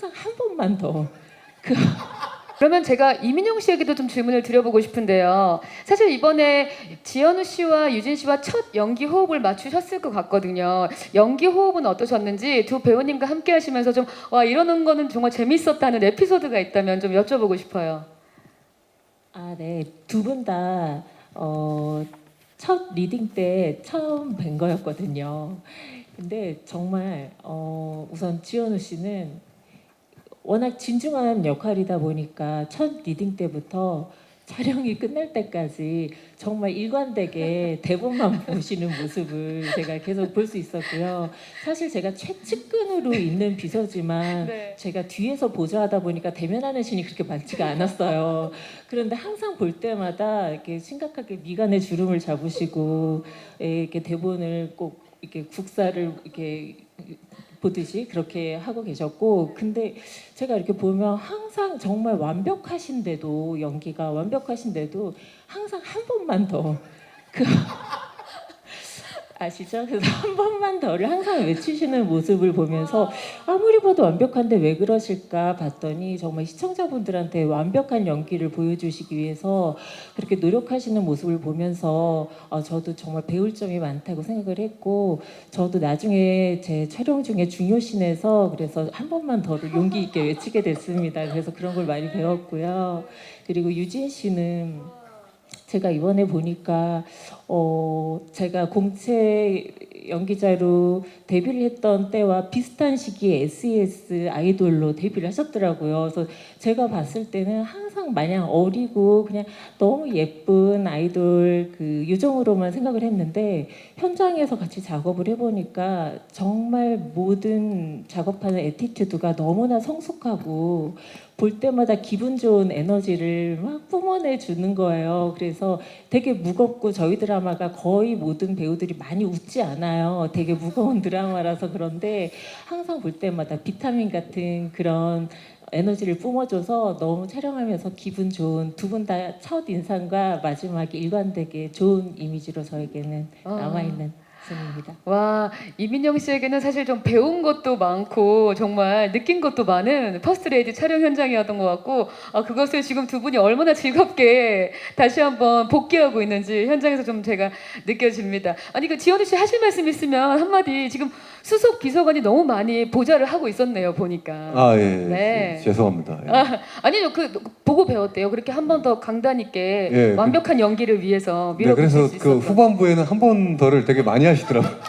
항상 한 번만 더 그, 그러면 제가 이민용 씨에게도 좀 질문을 드려보고 싶은데요. 사실 이번에 지현우 씨와 유진 씨와 첫 연기 호흡을 맞추셨을 것 같거든요. 연기 호흡은 어떠셨는지 두 배우님과 함께 하시면서 좀 와 이러는 거는 정말 재밌었다는 에피소드가 있다면 좀 여쭤보고 싶어요. 아, 네. 두 분 다, 어, 첫 리딩 때 처음 뵌 거였거든요. 근데 정말, 어, 우선 지현우 씨는 워낙 진중한 역할이다 보니까 첫 리딩 때부터 촬영이 끝날 때까지 정말 일관되게 대본만 보시는 모습을 제가 계속 볼 수 있었고요. 사실 제가 최측근으로 있는 비서지만 네. 제가 뒤에서 보조하다 보니까 대면하는 신이 그렇게 많지가 않았어요. 그런데 항상 볼 때마다 이렇게 심각하게 미간에 주름을 잡으시고 예, 이렇게 대본을 꼭 이렇게 국사를 이렇게 보듯이 그렇게 하고 계셨고 근데 제가 이렇게 보면 항상 정말 완벽하신데도 연기가 완벽하신데도 항상 한 번만 더그 아시죠? 그래서 한 번만 더를 항상 외치시는 모습을 보면서 아무리 봐도 완벽한데 왜 그러실까 봤더니 정말 시청자분들한테 완벽한 연기를 보여주시기 위해서 그렇게 노력하시는 모습을 보면서 어, 저도 정말 배울 점이 많다고 생각을 했고 저도 나중에 제 촬영 중에 중요신에서 그래서 한 번만 더를 용기 있게 외치게 됐습니다. 그래서 그런 걸 많이 배웠고요. 그리고 유진 씨는 제가 이번에 보니까 어 제가 공채 연기자로 데뷔를 했던 때와 비슷한 시기에 SES 아이돌로 데뷔를 하셨더라고요. 그래서 제가 봤을 때는 항상 마냥 어리고 그냥 너무 예쁜 아이돌 그 유정으로만 생각을 했는데 현장에서 같이 작업을 해보니까 정말 모든 작업하는 에티튜드가 너무나 성숙하고 볼 때마다 기분 좋은 에너지를 막 뿜어내 주는 거예요. 그래서 되게 무겁고 저희 드라마가 거의 모든 배우들이 많이 웃지 않아요. 되게 무거운 드라마라서 그런데 항상 볼 때마다 비타민 같은 그런 에너지를 뿜어줘서 너무 촬영하면서 기분 좋은 두 분 다 첫 인상과 마지막에 일관되게 좋은 이미지로 저에게는 아. 남아있는 순입니다. 와 이민영 씨에게는 사실 좀 배운 것도 많고 정말 느낀 것도 많은 퍼스트 레이디 촬영 현장이었던 것 같고 아, 그것을 지금 두 분이 얼마나 즐겁게 다시 한번 복귀하고 있는지 현장에서 좀 제가 느껴집니다. 아니 그 지현우 씨 하실 말씀 있으면 한마디 지금 수석 비서관이 너무 많이 보좌를 하고 있었네요 보니까. 아 예, 네. 예. 죄송합니다. 예. 아, 아니요 그 보고 배웠대요. 그렇게 한 번 더 강단 있게 예, 완벽한 연기를 위해서 네, 밀어붙일 그래서 수그 있었던. 후반부에는 한 번 더를 되게 많이 하시더라고요.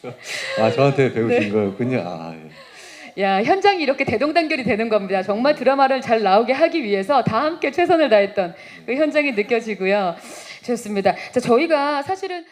그래서 아 저한테 배우신 네. 거였군요. 아 예. 야 현장이 이렇게 대동단결이 되는 겁니다. 정말 드라마를 잘 나오게 하기 위해서 다 함께 최선을 다했던 그 현장이 느껴지고요. 좋습니다. 자 저희가 사실은